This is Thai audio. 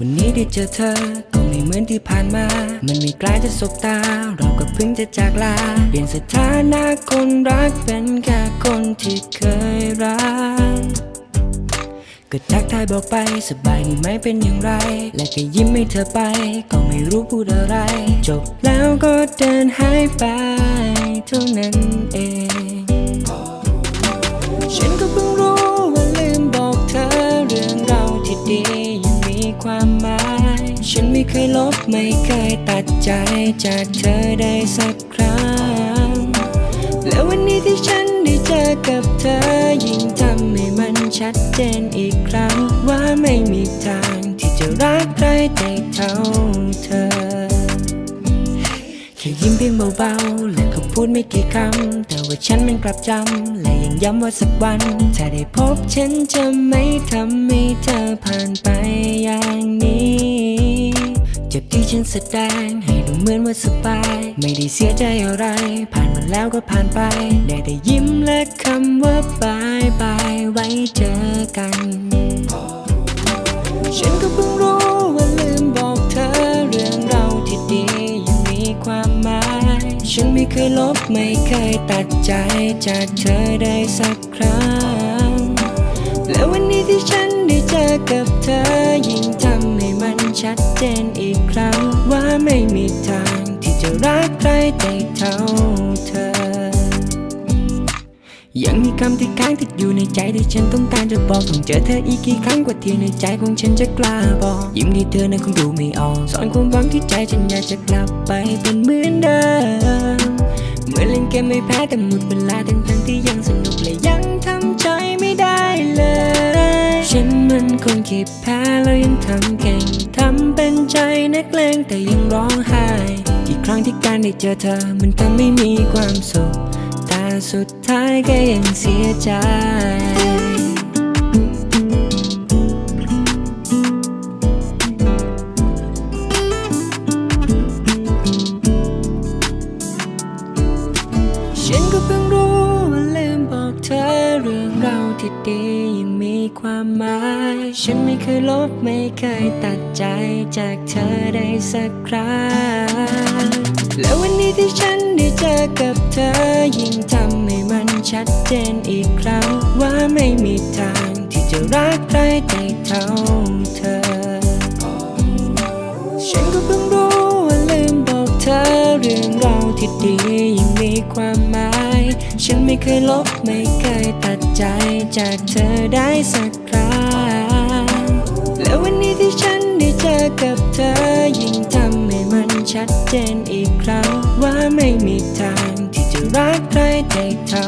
วันนี้ได้เจอเธอ ก็ไม่เหมือนที่ผ่านมา มันไม่กลายจะสบตา เราก็เพิ่งจะจากลา เปลี่ยนสถานะคนรักเป็นแค่คนที่เคยรัก ก็ทักทายบอกไปสบายดีไหมเป็นอย่างไร และก็ยิ้มให้เธอไป ก็ไม่รู้พูดอะไร จบแล้วก็เดินหายไปเท่านั้นเอง ฉันก็เพิ่ง ไม่เคยตัดใจจากเธอได้สักครั้ง และวันนี้ที่ฉันได้เจอกับเธอ ยิ่งทำให้มันชัดเจนอีกครั้ง ว่าไม่มีทางที่จะรักใครได้เท่าเธอ แค่ยิ้มเพียงเบาๆและก็พูดไม่กี่คำ แต่ว่าฉันมันกลับจำ และยังย้ำว่าสักวัน ถ้าได้พบฉันจะไม่ทำให้เธอผ่านไปอย่างนี้ จ็บที่ฉันแสดง ให้ดูเหมือนว่าสบาย ไม่ได้เสียใจอะไร ผ่านมาแล้วก็ผ่านไป ได้แต่ยิ้มและคำว่าบายบายไว้เจอกัน ฉันก็เพิ่งรู้ว่าลืมบอกเธอ เรื่องเราที่ดียังมีความหมาย ฉันไม่เคยลบไม่เคยตัดใจจากเธอได้สักครั้ง และวันนี้ที่ฉันได้เจอกับเธอยิ่งทำให้มันชัดเจน ยังมีคำที่ค้างติดอยู่ในใจที่ฉันต้องการจะบอกต้องเจอเธออีกกี่ครั้งกว่าที่ในใจของฉันจะกล้าบอกยิ้มที่เธอนั้นคงดูไม่ออกสอนความหวังที่ใจฉันอยากจะกลับไปเป็นเหมือนเดิมเหมือนเล่นเกมไม่แพ้แต่หมดเวลาทั้งทั้งๆที่ยังสนุกและยังทำใจไม่ได้เลย ฉันมันคนขี้แพ้แล้วยังทำเก่งทำเป็นใจนักเลงแต่ยังร้องไห้กี่ครั้งที่การได้เจอเธอมันทำให้มีความสุข สุดท้ายก็ยังเสียใจฉันก็เพิ่งรู้ว่าลืมบอกเธอเรื่องเราที่ดียังมีความหมาย ฉันไม่เคยลบไม่เคยตัดใจจากเธอได้สักครั้งและวันนี้ที่ฉัน เจอกับเธอ ยิ่งทำให้มันชัดเจนอีกครั้ง ว่าไม่มีทางที่จะรักใครได้เท่าเธอ ฉันก็เพิ่งรู้ว่าลืมบอกเธอ เรื่องเราที่ดียังมีความหมาย ฉันไม่เคยลบไม่เคยตัดใจจากเธอได้สักครั้ง และวันนี้ที่ฉัน ได้เจอกับเธอ ยิ่งทำให้มันชัดเจนอีกครั้ง ว่าไม่มีทางที่จะรักใครได้เท่า